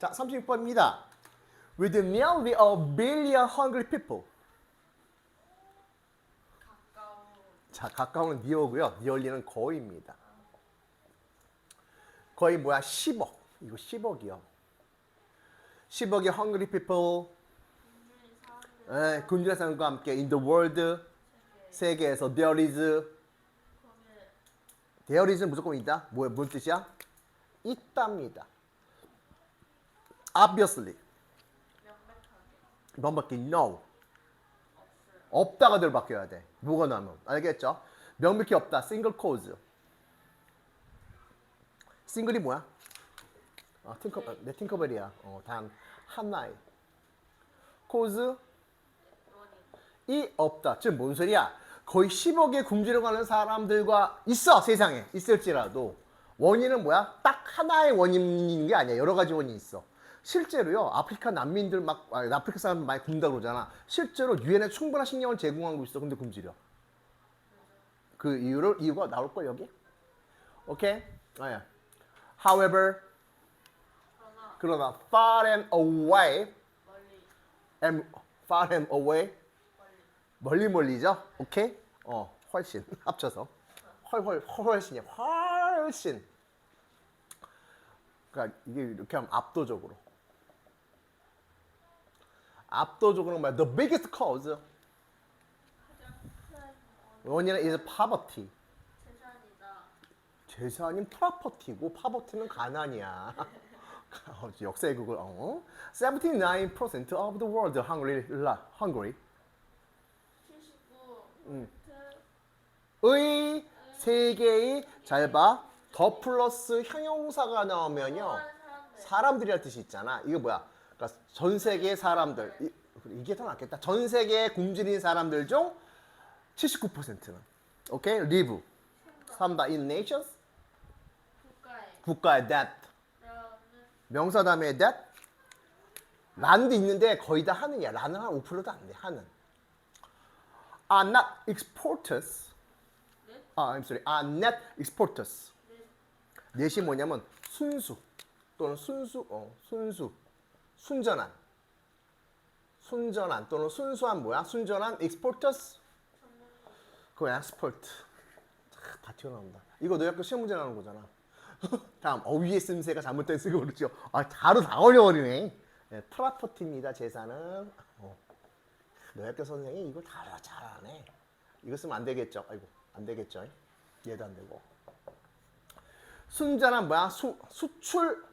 자, 36번입니다. With nearly a billion hungry people. 가까운 자, 가까운은 near고요. nearly는 거의입니다. 거의 뭐야? 10억. 이거 10억이요. 10억의 hungry people. 에, 군주의 사람과 함께 in the world 세계 세계에서 there is there is는 무조건 있다. 뭐야? 뭔 뜻이야? 있답니다. Obviously. 넘밖에 no. 없다가 들 바뀌어야 돼. 뭐가 나면 알겠죠? 명백히 없다. single cause. 싱글이 뭐야? 아, 팅커, 내 팅커벨이야. 어, 단 하나의. 원인 이 없다. 즉 뭔 소리야? 거의 10억에 굶주려 가는 사람들과 있어 세상에 있을지라도 원인은 뭐야? 딱 하나의 원인인 게 아니야. 여러 가지 원인이 있어. 실제로요 아프리카 난민들 막 아, 아프리카 사람 많이 굶다 그러잖아. 실제로 유엔에 충분한 식량을 제공하고 있어. 근데 굶주려. 그 이유를 이유가 나올 걸 여기. 오케이. 아, 예. However, 그러나 far and away, and far and away 멀리 멀리죠? 오케이? 어, 훨씬 합쳐서 훨훨 훨씬이야. 훨씬. 그러니까 이게 이렇게 하면 압도적으로. 압도적으로 뭐야? The biggest cause 원인은 is poverty. 재산이 프로퍼티고 파버티는 가난이야. 어, 역사의 그걸 어? 79% of the world hungry, hungry. 79 음. 트의 세계의 잘 봐. 더 플러스 형용사가 나오면요. 사람들 사람들이란 뜻이 있잖아. 이거 뭐야? 그러니까 전 세계 사람들 이, 이게 더 낫겠다. 전 세계 굶주린 사람들 중 79%는 오케이 live 산다 in nations 국가에 that 명사 다음에 that 란도 있는데 거의 다 하는이야. 란은 한 5%도 안 돼. 하는 are not exporters. 네? 아, I'm sorry. are net exporters. 네. 넷이 뭐냐면 순수 또는 순수 어 순수 순전한. 순전한 또는 순수한 뭐야? 순전한 exporters 그거 export 아, 다 튀어나온다. 이거 학교 시험 문제 나오는 거잖아. 다음 어휘의 쓰임새가 잘못된 쓰고 그렇죠. 아 바로 다 어려워리네. 네, 프라퍼티입니다 재산은. 어. 너희 학교 선생이 이거 다 잘하네. 이거 쓰면 안 되겠죠? 아이고 안 되겠죠? 얘도 안 되고. 순자는 뭐야? 수, 수출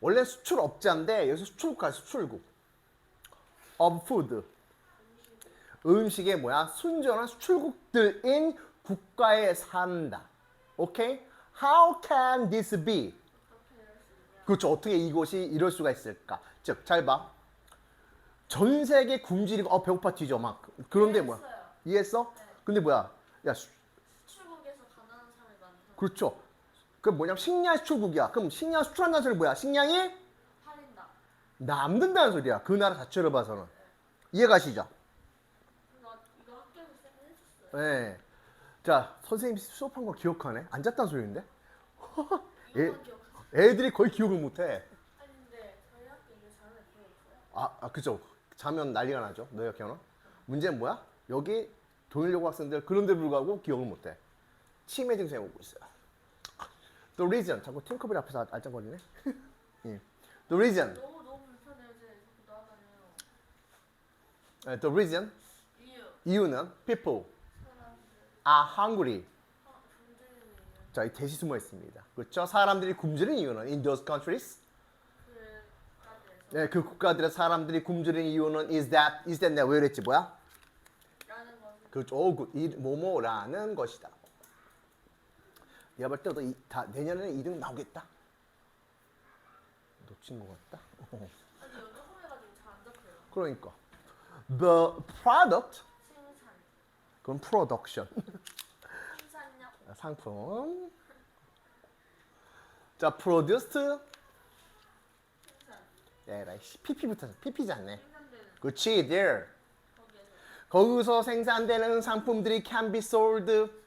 원래 수출업자인데 여기서 수출국가 수출국 of food 음식의 뭐야? 순전한 수출국들인 국가에 산다. 오케이? How can this be? 그렇죠. 어떻게 이것이 이럴 수가 있을까? 즉, 잘 봐. 전 세계 굶주리고 어 배고파 뒤져 막 그런데 뭐야? 이해했어? 네. 근데 뭐야? 야 수- 수출국에서 가난한 사람이 많다. 그렇죠. 그 뭐냐면 식량 수출국이야. 그럼 식량 수출한다는 소리 뭐야? 식량이 팔린다. 남는다는 소리야. 그 나라 자체로 봐서는. 이해가시죠? 이거 이거 학교에서 쌤이 해줬어요. 네. 자, 선생님이 수업한 거 기억하네? 앉았다는 소리인데? 애, 이거 기억. 애들이 거의 기억을 못해. 아니 근데 저희 학교 이거 잘하는 기억 있어요? 아, 아, 그죠. 자면 난리가 나죠. 너희 학교는. 문제는 뭐야? 여기 동일여고 학생들 그런데 불구하고 기억을 못해. 치매 증상이 오고 있어요. The reason. 자꾸 팅커벨 앞에서 알짱거리네. 예. The reason. 너무 너무 불편해요. 제 자꾸 나와다녀요. 예, The reason. 이유 이유는 people 사람들 are hungry. 아, 자, 이 대시 숨어 있습니다. 그렇죠? 사람들이 굶주린 이유는 in those countries. 그 국가들에서 네, 그 국가들의 사람들이 굶주린 이유는 is that is that 내가 왜 이랬지 뭐야? 라는 것을 그렇죠. 오, 굿. 이 뭐뭐라는 것이다. 내가 볼 때도 이, 다 내년에는 2등 나오겠다. 놓친 것 같다. 어, 아니 이거 조금 해가지고 잘안 잡혀요. 그러니까 the product 생산 그건 production 생산력 상품. 자, produced 생산 에라이 PP부터 PP지 않네. 생산되는 그렇지, there. 거기에서 거기서 생산되는 상품들이 can be sold 잘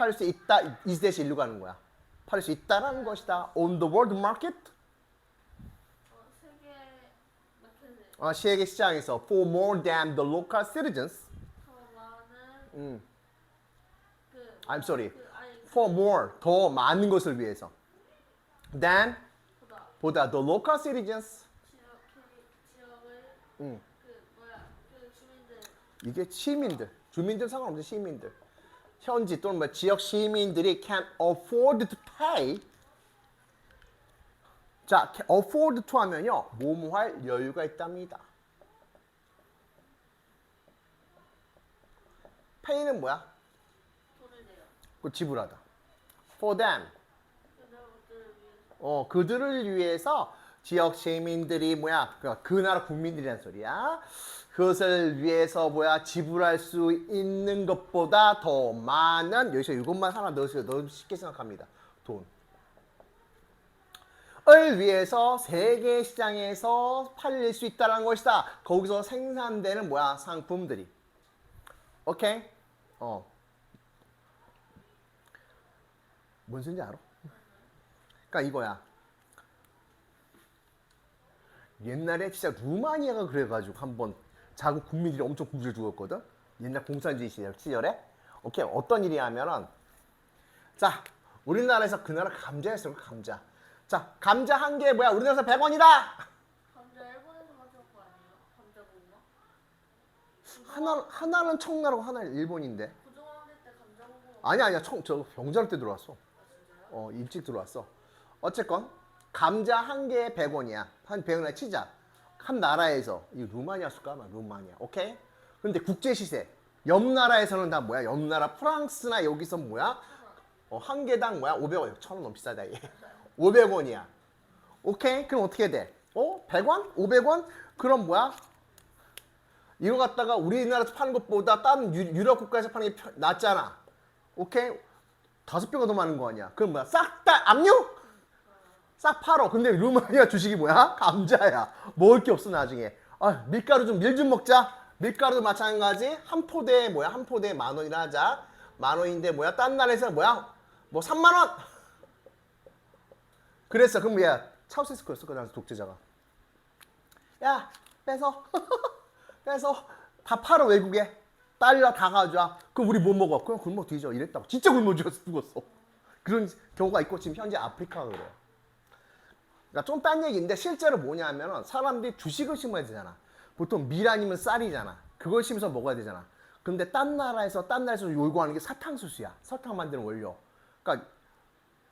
팔릴 수 있다. is 대시 일로 가는 거야. 팔 수 있다라는 것이다. on the world market 어, 세계 시장에서 for more than the local citizens. 더 많은 음, 그 I'm sorry. 그 아니 for more 더 많은 것을 위해서. than 보다 보다 the local citizens. 지역 지역을 음, 그 뭐야 그 주민들 이게 시민들, 주민들 상관없이 시민들. 현지 또는 뭐 지역 시민들이 can afford to pay. 자, afford to 하면요, 뭐뭐 할 여유가 있답니다. pay는 뭐야? 그 지불하다. for them. 어, 그들을 위해서 지역 시민들이 뭐야? 그, 그 나라 국민들이란 소리야. 그것을 위해서 뭐야? 지불할 수 있는 것보다 더 많은 여기서 이것만 하나 넣으세요. 너무 쉽게 생각합니다. 돈. 을 위해서 세계 시장에서 팔릴 수 있다는 것이다. 거기서 생산되는 뭐야? 상품들이. 오케이? 어. 뭔 소리인지 알아? 그러니까 이거야. 옛날에 진짜 루마니아가 그래가지고 한번 자국 국민들이 엄청 굶주려 죽었거든. 옛날 공산주의 시절 시절에. 오케이 어떤 일이 하면은 자 우리나라에서 그 나라 감자였어 감자. 자 감자 한 개 뭐야 우리나라에서 100원이다. 감자 일본에서 가져온 거 아니에요? 감자 고구마? 하나 하나는 청나라고 하나는 일본인데. 고등학교 때 감자 고구마 아니야 아니야 청저 병자로 때 들어왔어. 아? 어 일찍 들어왔어. 어쨌건 감자 한 개에 100원이야. 한 100원에 치자. 한 나라에서 이 루마니아였을까 아마 루마니아. 오케이? 근데 국제 시세. 옆 나라에서는 다 뭐야? 옆 나라 프랑스나 여기서 뭐야? 어, 한 개당 뭐야? 500원. 천원 너무 비싸다 얘. 500원이야. 오케이? 그럼 어떻게 돼? 어? 100원? 500원? 그럼 뭐야? 이거 갖다가 우리나라에서 파는 것보다 다른 유, 유럽 국가에서 파는 게 편- 낫잖아. 오케이? 다섯 배가 더 많은 거 아니야? 그럼 뭐야? 싹 다 압류? 싹 팔어. 근데 루마니아 주식이 뭐야? 감자야. 먹을 게 없어 나중에. 아 밀가루 좀 밀 좀 먹자. 밀가루도 마찬가지. 한 포대에 뭐야? 한 포대에 만 원이라 하자. 만 원인데 뭐야? 딴 나라에서 뭐야? 뭐 3만 원. 그랬어. 그럼 뭐야? 차우세스 그랬어. 그 당시 독재자가. 야 빼서 빼서 다 팔아 외국에. 딸려 다 가져와. 그럼 우리 못 먹어. 그럼 굶어 뒤져. 이랬다고. 진짜 굶어. 죽었어. 그런 경우가 있고 지금 현재 아프리카가 그래요. 그러니까 좀 딴 얘기인데 실제로 뭐냐면은 사람들이 주식을 심어야 되잖아. 보통 밀 아니면 쌀이잖아. 그걸 심어서 먹어야 되잖아. 근데 딴 나라에서 딴 나라에서 요구하는 게 사탕수수야. 설탕 만드는 원료. 그러니까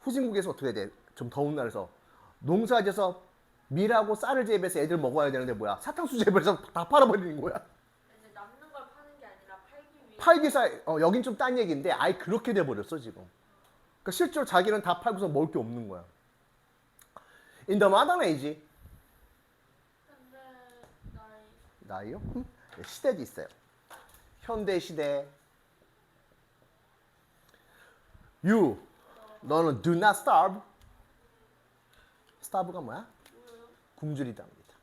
후진국에서 어떻게 돼? 좀 더운 나라에서 농사지어서 밀하고 쌀을 재배해서 애들 먹어야 되는데 뭐야? 사탕수수 재배해서 다 팔아버리는 거야. 이제 남는 걸 파는 게 아니라 팔기 위해 팔기 사 어, 여긴 좀 딴 얘기인데 아예 그렇게 돼 버렸어 지금. 그러니까 실제로 자기는 다 팔고서 먹을 게 없는 거야. In the modern age 근데 나이 나이요? 음, 네, 시대도 있어요. 현대 시대. You 너는 do not starve. starve가 뭐야? 굶주리답니다.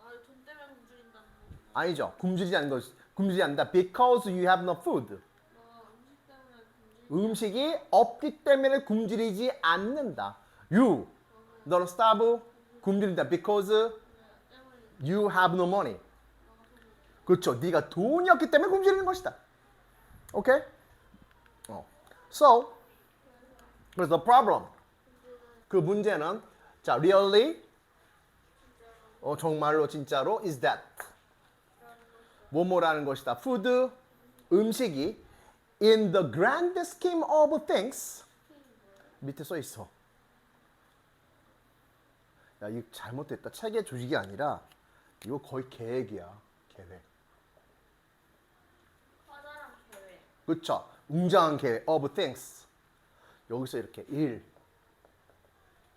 굶주린다는 거 아니죠. 굶주리지 않는 것 굶주리지 않는다. Because you have no food. 어, 음식 때문에 굶주린 음식이 없기 때문에 굶주리지 않는다. You 너는 starve 굶주린다. Because you have no money. 그렇죠. 네가 돈이 없기 때문에 굶주리는 것이다. 오케이? 어. So, 그래서 the problem. 그 문제는 자, really 어, 정말로 진짜로 is that 뭐뭐라는 것이다. food 음식이 in the grand scheme of things 밑에 써 있어. 야, 이거 잘못됐다. 책의 조직이 아니라 이거 거의 계획이야. 계획. 계획 그쵸? 웅장한 계획 of things. 여기서 이렇게 일.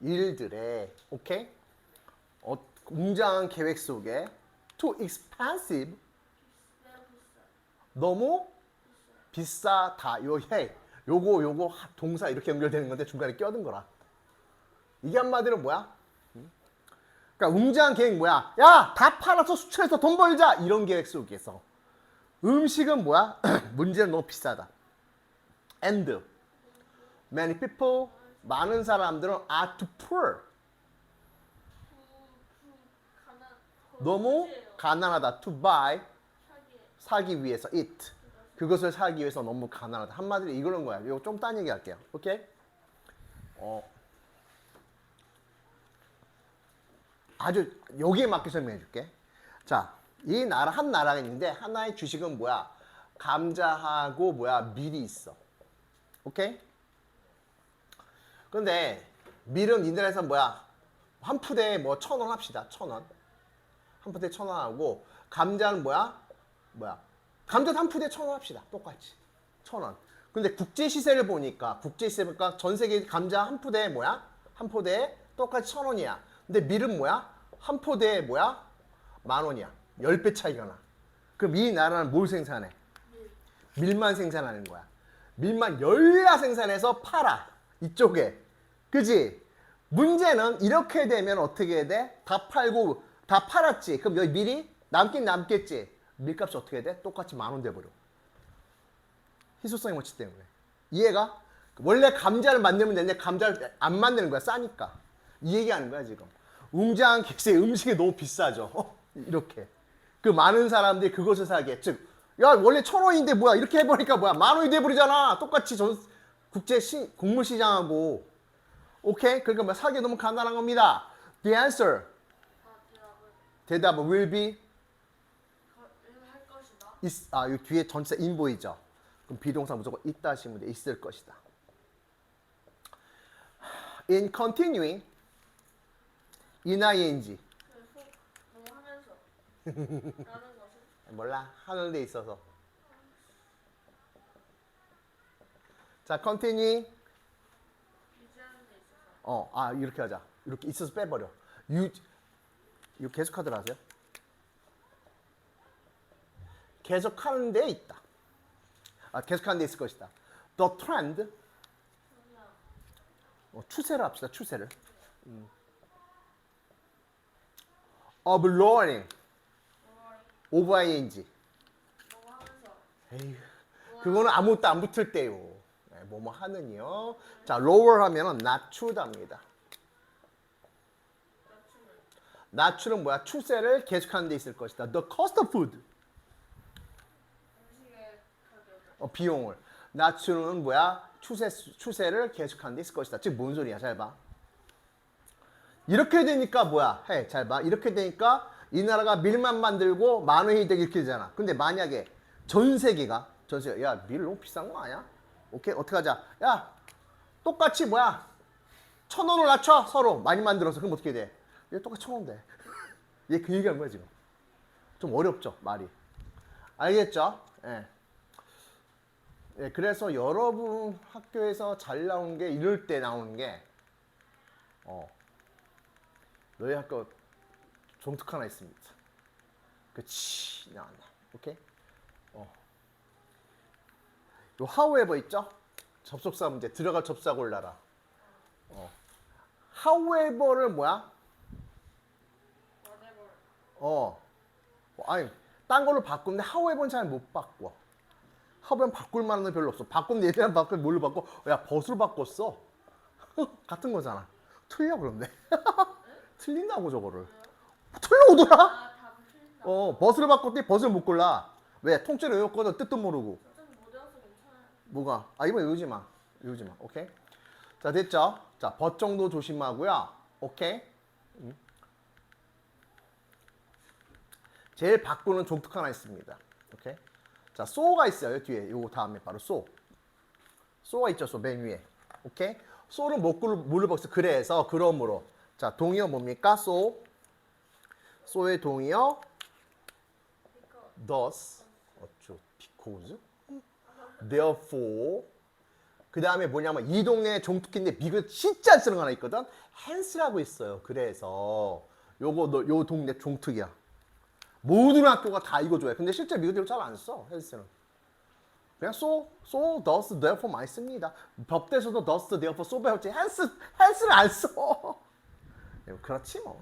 일들의 오케이? 어, 웅장한 계획 속에 too expensive 너무 비싸다. 요 해. 요거 요거 하- 동사 이렇게 연결되는 건데 중간에 껴든 거라. 이게 한마디로 뭐야? 응? 그러니까 웅장한 계획 뭐야? 야, 다 팔아서 수출해서 돈 벌자. 이런 계획 속에서 음식은 뭐야? 문제는 너무 비싸다. And many people 많은 사람들은 are too poor. 너무. 가난하다. To buy. 사기 위해서 it. 그것을 사기 위해서 너무 가난하다. 한마디로 이거는 거야. 이거 좀 딴 얘기 할게요. 오케이? 어. 아주 여기에 맞게 설명해 줄게. 자, 이 나라 한 나라가 있는데 하나의 주식은 뭐야? 감자하고 뭐야? 밀이 있어. 오케이? 근데 밀은 인터넷에서 뭐야? 한 푸대에 뭐 천 원 합시다. 천 원. 한 푸대 천원 하고 감자는 뭐야? 뭐야? 감자도 한 푸대 천 원 합시다. 똑같이. 천 원. 근데 국제 시세를 보니까 국제 시세 보니까 전 세계 감자 한 푸대에 뭐야? 한 포대에 똑같이 천 원이야. 근데 밀은 뭐야? 한 포대에 뭐야? 만 원이야. 열 배 차이가 나. 그럼 이 나라는 뭘 생산해? 밀만 생산하는 거야. 밀만 열나 생산해서 팔아. 이쪽에. 그지? 문제는 이렇게 되면 어떻게 돼? 다 팔고 다 팔았지. 그럼 여기 밀이 남긴 남겠지. 밀값이 어떻게 돼? 똑같이 만 원 돼버려. 희소성의 원칙 때문에. 이해가? 원래 감자를 만들면 되는데 감자를 안 만드는 거야. 싸니까. 이 얘기하는 거야 지금. 웅장한 객세 음식이 너무 비싸죠. 이렇게. 그 많은 사람들이 그것을 사게. 즉, 야 원래 천 원인데 뭐야 이렇게 해버리니까 뭐야 만 원이 돼버리잖아. 똑같이 전 국제 시, 곡물 시장하고. 오케이? 그러니까 뭐 사기 너무 간단한 겁니다. The answer. 아 대답은 will be 거- is, 아, 이 뒤에 전체 인 보이죠. 그럼 비동사 무조건 있다 하시면 돼. 있을 것이다. In continuing, ing, 하면서 라는 것은 몰라 하는 데 있어서. 자, continuing, 있어서 어, 아 이렇게 하자. 이렇게 있어서 빼버려. 유, 이거 계속 하더라 하세요. 계속하는 데 있다. 아, 계속하는 데 있을 것이다. The trend, 어, 추세를 합시다. 추세를. 음. of lowering over ing. 에이, 그거는 아무것도 안 붙을 때요. 네, 뭐뭐 하느니요. 자, lower 하면은 낮추다입니다. 낮추는 낮추는 뭐야? 추세를 계속하는 데 있을 것이다. The cost of food. 음식의 가격을 어, 비용을. 낮추는 뭐야? 추세, 추세를 계속하는 데 있을 것이다. 즉, 뭔 소리야? 잘 봐. 이렇게 되니까 뭐야? 해, 잘 봐. 이렇게 되니까 이 나라가 밀만 만들고 만 원이 되게 이렇게 되잖아. 근데 만약에 전 세계가, 전 세계, 야, 밀 너무 비싼 거 아니야? 오케이, 어떻게 하자. 야, 똑같이 뭐야? 천 원을 낮춰, 서로. 많이 만들어서. 그럼 어떻게 돼? 얘 똑같이 천 원 돼. 얘 그 얘기한 거야, 지금. 좀 어렵죠, 말이. 알겠죠? 예. 예, 그래서 여러분 학교에서 잘 나온 게 이럴 때 나오는 게, 어, 너희 학교 종특 하나 있습니다. 그치, 나왔나. 오케이? 어. 요 however 있죠? 접속사 문제, 들어갈 접사 골라라. 어. however를 뭐야? 어. 어, 아니, 딴 걸로 바꾸는데 however는 잘 못 바꿔. However는 바꿀 만한 건 별로 없어. 바꾸면 얘네랑 바꿔 뭘로 바꿔? 야, 벗으로 바꿨어. 같은 거잖아. 틀려 그런데. 틀린다고 저거를. 틀려 오더라? 아 답은 틀린다 어, 벗으로 바꿨더니 벗을 못 골라. 왜? 통째로 외웠거든. 뜻도 모르고. 뭐가? 아, 이번 외우지 마. 외우지 마. 오케이? 자, 됐죠? 자, 벗 정도 조심하고요. 오케이? 음. 제일 바꾸는 종특 하나 있습니다. 오케이? 자, 소가 있어요. 뒤에. 요거 다음에 바로 소. 소가 있죠. 소 맨 위에. 오케이? 소는 벗어. 그래서, 그러므로. 자, 동의어 뭡니까? 소. 소의 동의어 thus 어쩌 because therefore 그 다음에 뭐냐면 이 동네 종특기인데 미국 진짜 안 쓰는 거 하나 있거든 hence라고 있어요 그래서 요거 너, 요 동네 종특이야 모든 학교가 다 이거 좋아해 근데 실제 미국들 잘안써 hence는 그냥 so, so, thus, therefore 많이 씁니다 법대에서도 thus, therefore, so 배웠지 hence, hence를 안 써 그렇지 뭐